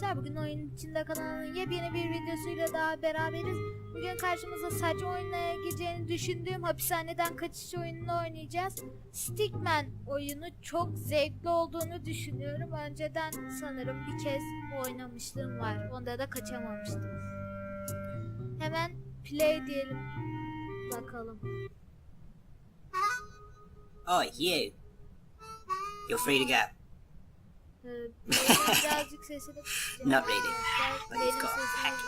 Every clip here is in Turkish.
arkadaşlar. Bugün oyun içinde kanalının yepyeni bir videosuyla daha beraberiz. Bugün karşımıza saçma oyunlara düşündüğüm hapishaneden kaçış oyununu oynayacağız. Stickman oyunu çok zevkli olduğunu düşünüyorum. Önceden sanırım bir kez oynamışlığım var. Onda da kaçamamıştım. Hemen play diyelim. Bakalım. Oh, you. You're free to go. Ee, birazcık sesini. Not really. arkadaşlar. But it's got a package.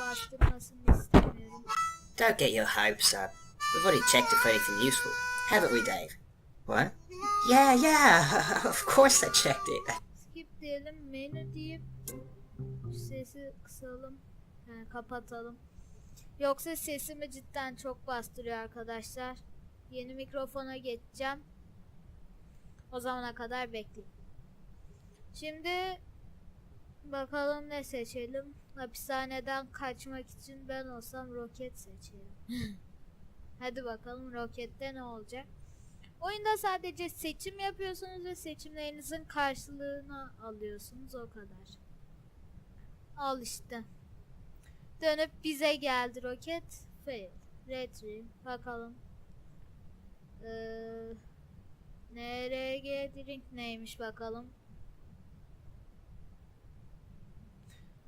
Don't get your hopes up. We've already checked it for anything useful. Haven't we, Dave? What? Yeah, yeah. of course I checked it. Skip diyelim, menü deyip sesi kısalım, yani kapatalım. Yoksa sesimi cidden çok bastırıyor arkadaşlar. Yeni mikrofona geçeceğim. O zamana kadar bekleyin. Şimdi bakalım ne seçelim. Hapishaneden kaçmak için ben olsam roket seçerim. Hadi bakalım rokette ne olacak? Oyunda sadece seçim yapıyorsunuz ve seçimlerinizin karşılığını alıyorsunuz o kadar. Al işte. Dönüp bize geldi roket. Fail. Retrieve. Bakalım. Ee, NRG drink neymiş bakalım.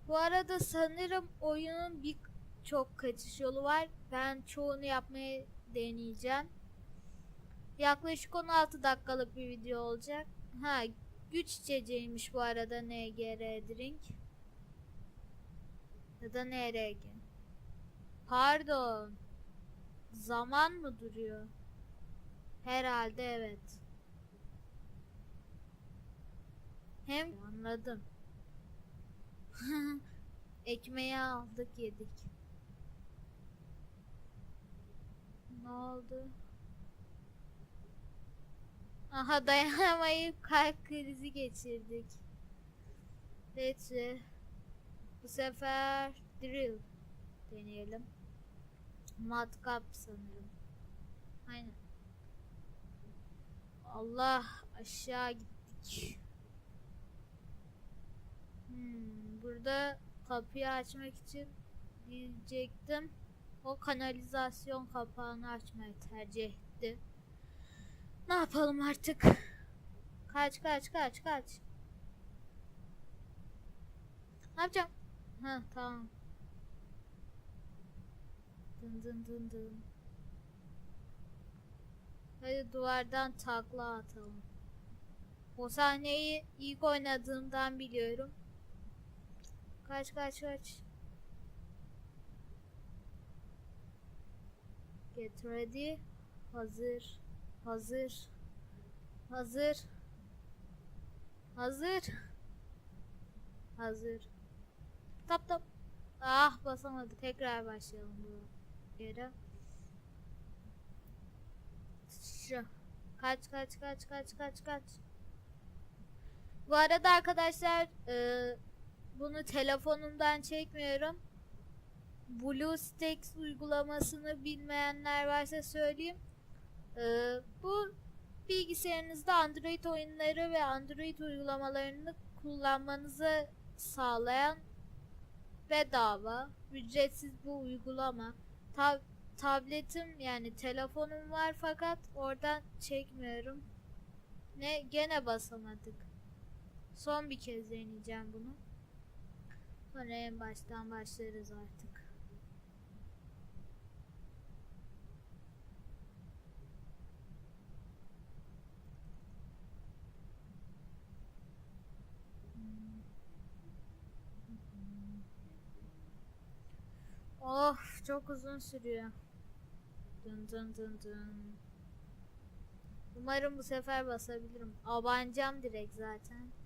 Bu arada sanırım oyunun bir çok kaçış yolu var. Ben çoğunu yapmayı deneyeceğim. Yaklaşık 16 dakikalık bir video olacak. Ha, güç içeceğiymiş bu arada NGR drink. Ya da NRG. Pardon. Zaman mı duruyor? Herhalde evet. Hem anladım. Ekmeği aldık yedik. Ne oldu? Aha dayanamayıp kalp krizi geçirdik. Peki. Bu sefer drill deneyelim. Matkap sanırım. Aynen. Allah aşağı gittik. Hmm, burada kapıyı açmak için diyecektim. O kanalizasyon kapağını açmayı tercih etti. Ne yapalım artık? Kaç kaç kaç kaç. Ne yapacağım? Ha tamam. Dın dın dın dın. Hadi duvardan takla atalım. O sahneyi ilk oynadığımdan biliyorum. Kaç kaç kaç. Get ready. Hazır. Hazır. Hazır. Hazır. Hazır. Tap tap. Ah basamadı. Tekrar başlayalım bu yere. Şu. Kaç kaç kaç kaç kaç kaç. Bu arada arkadaşlar e, bunu telefonumdan çekmiyorum. BlueStacks uygulamasını bilmeyenler varsa söyleyeyim. Ee, bu bilgisayarınızda Android oyunları ve Android uygulamalarını kullanmanızı sağlayan bedava, ücretsiz bu uygulama. Ta- tabletim yani telefonum var fakat oradan çekmiyorum. Ne gene basamadık. Son bir kez deneyeceğim bunu. En baştan başlarız artık. Of çok uzun sürüyor. Dın dın dın dın. Umarım bu sefer basabilirim. Abanacağım direkt zaten.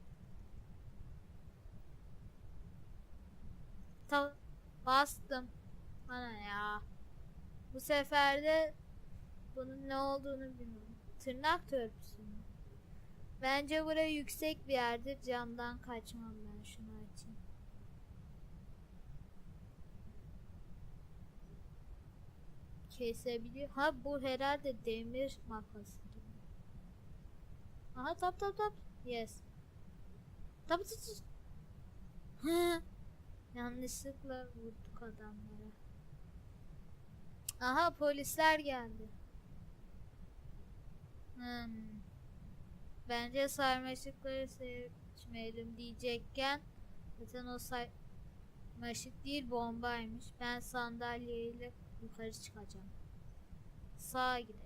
Bastım. Bana ya. Bu sefer de bunun ne olduğunu bilmiyorum. Tırnak törpüsü mü? Bence buraya yüksek bir yerdir. Camdan kaçmam ben şunu açayım. Kesebiliyor. Ha bu herhalde demir makası gibi. Aha tap tap tap. Yes. Tap tap tap. Yanlışlıkla vurduk adamlara. Aha polisler geldi. Hmm. Bence sarmaşıkları seçmeyelim diyecekken zaten o sarmaşık değil bombaymış. Ben sandalyeyle yukarı çıkacağım. Sağa gidelim.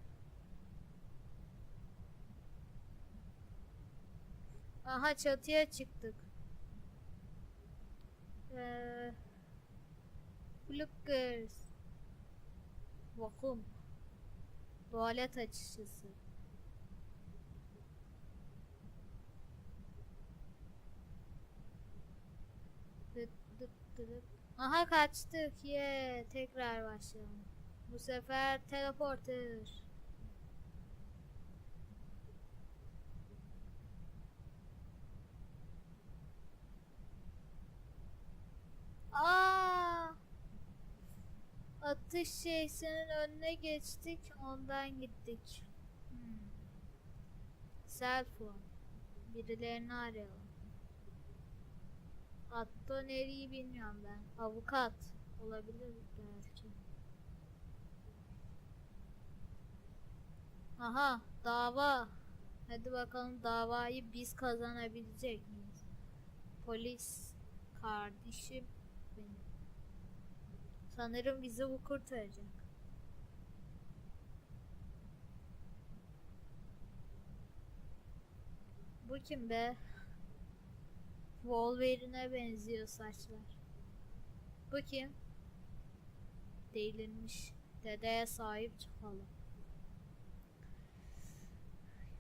Aha çatıya çıktık. Blockers. Vakum. Tuvalet açışı. Dıt dıt dıt. Aha kaçtık. Ye, tekrar başlayalım. Bu sefer teleporter. Aa! Atış şeysinin önüne geçtik, ondan gittik. Hmm. Birilerini arayalım. Hatta nereyi bilmiyorum ben. Avukat olabilir belki. Aha, dava. Hadi bakalım davayı biz kazanabilecek miyiz? Polis kardeşim benim. Sanırım bizi bu kurtaracak. Bu kim be? Wolverine'e benziyor saçlar. Bu kim? Değilinmiş. Dedeye sahip çıkalım.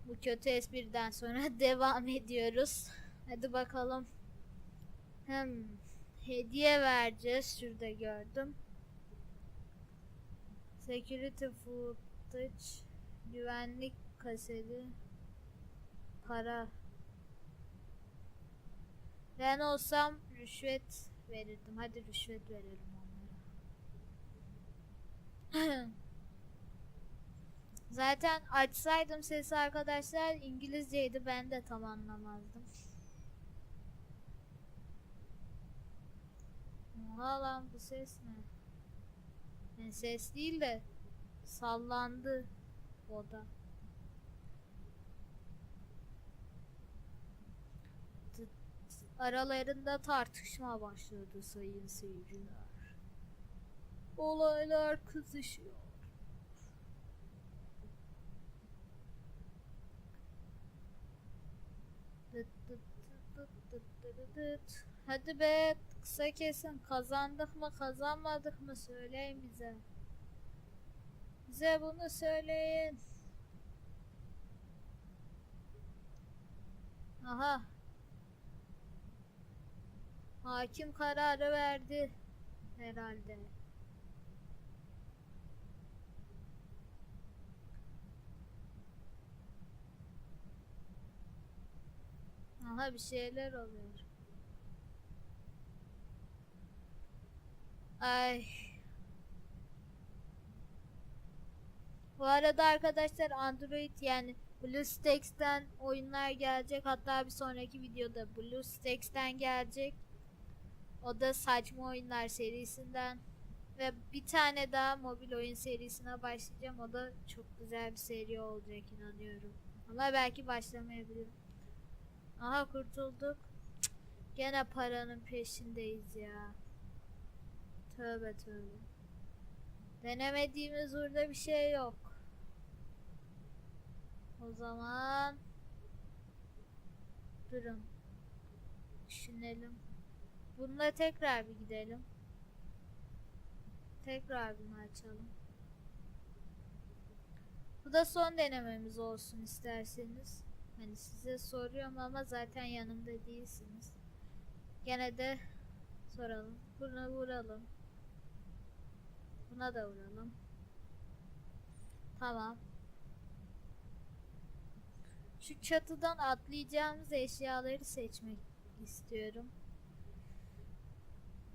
Bu kötü espriden sonra devam ediyoruz. Hadi bakalım. Hem hediye vereceğiz. Şurada gördüm. Security footage, güvenlik kaseti, para. Ben olsam rüşvet verirdim. Hadi rüşvet verelim onlara. Zaten açsaydım sesi arkadaşlar İngilizceydi ben de tam anlamazdım. Oha lan bu ses ne? Ses değil de sallandı oda. Aralarında tartışma başladı sayın seyirciler. Olaylar kızışıyor. Dıt dıt dıt dıt dıt dıt dıt. Hadi be kısa kesin kazandık mı kazanmadık mı söyleyin bize. Bize bunu söyleyin. Aha. Hakim kararı verdi herhalde. Aha bir şeyler oluyor. Ay. Bu arada arkadaşlar Android yani BlueStacks'ten oyunlar gelecek. Hatta bir sonraki videoda BlueStacks'ten gelecek. O da saçma oyunlar serisinden. Ve bir tane daha mobil oyun serisine başlayacağım. O da çok güzel bir seri olacak inanıyorum. Ama belki başlamayabilirim. Aha kurtulduk. Gene paranın peşindeyiz ya. Tövbe tövbe. Denemediğimiz burada bir şey yok. O zaman durun. Düşünelim. Bununla tekrar bir gidelim. Tekrar bunu açalım. Bu da son denememiz olsun isterseniz. Hani size soruyorum ama zaten yanımda değilsiniz. Gene de soralım. Bunu vuralım. Buna da vuralım. Tamam. Şu çatıdan atlayacağımız eşyaları seçmek istiyorum.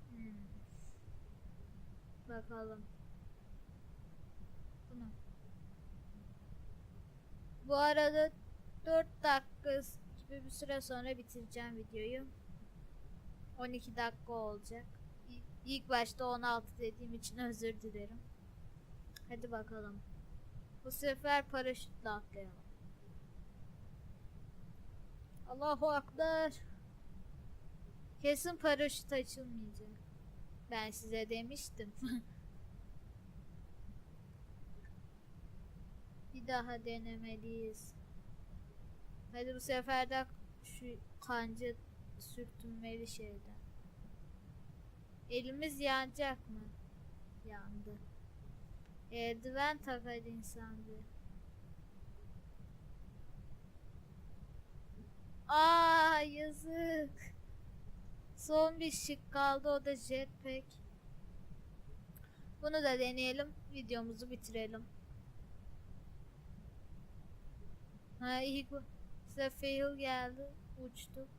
Hmm. Bakalım. Bunu. Bu arada 4 dakika gibi bir süre sonra bitireceğim videoyu. 12 dakika olacak. İlk başta 16 dediğim için özür dilerim. Hadi bakalım. Bu sefer paraşütle atlayalım. Allahu Akbar. Kesin paraşüt açılmayacak. Ben size demiştim. Bir daha denemeliyiz. Hadi bu sefer de şu kanca sürtünmeli şeyden. Elimiz yanacak mı? Yandı. Eldiven tak hadi insan bir. Aa yazık. Son bir şık kaldı o da jetpack. Bunu da deneyelim. Videomuzu bitirelim. Ha iyi bu. Size fail geldi. Uçtuk.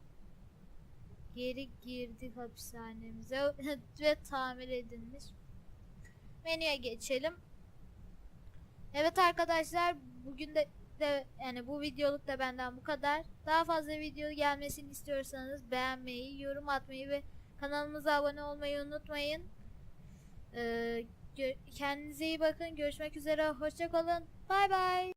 Geri girdik hapishanemize ve tamir edilmiş. Menüye geçelim. Evet arkadaşlar bugün de, de yani bu videoluk da benden bu kadar. Daha fazla video gelmesini istiyorsanız beğenmeyi, yorum atmayı ve kanalımıza abone olmayı unutmayın. Ee, kendinize iyi bakın. Görüşmek üzere. Hoşçakalın. Bay bay.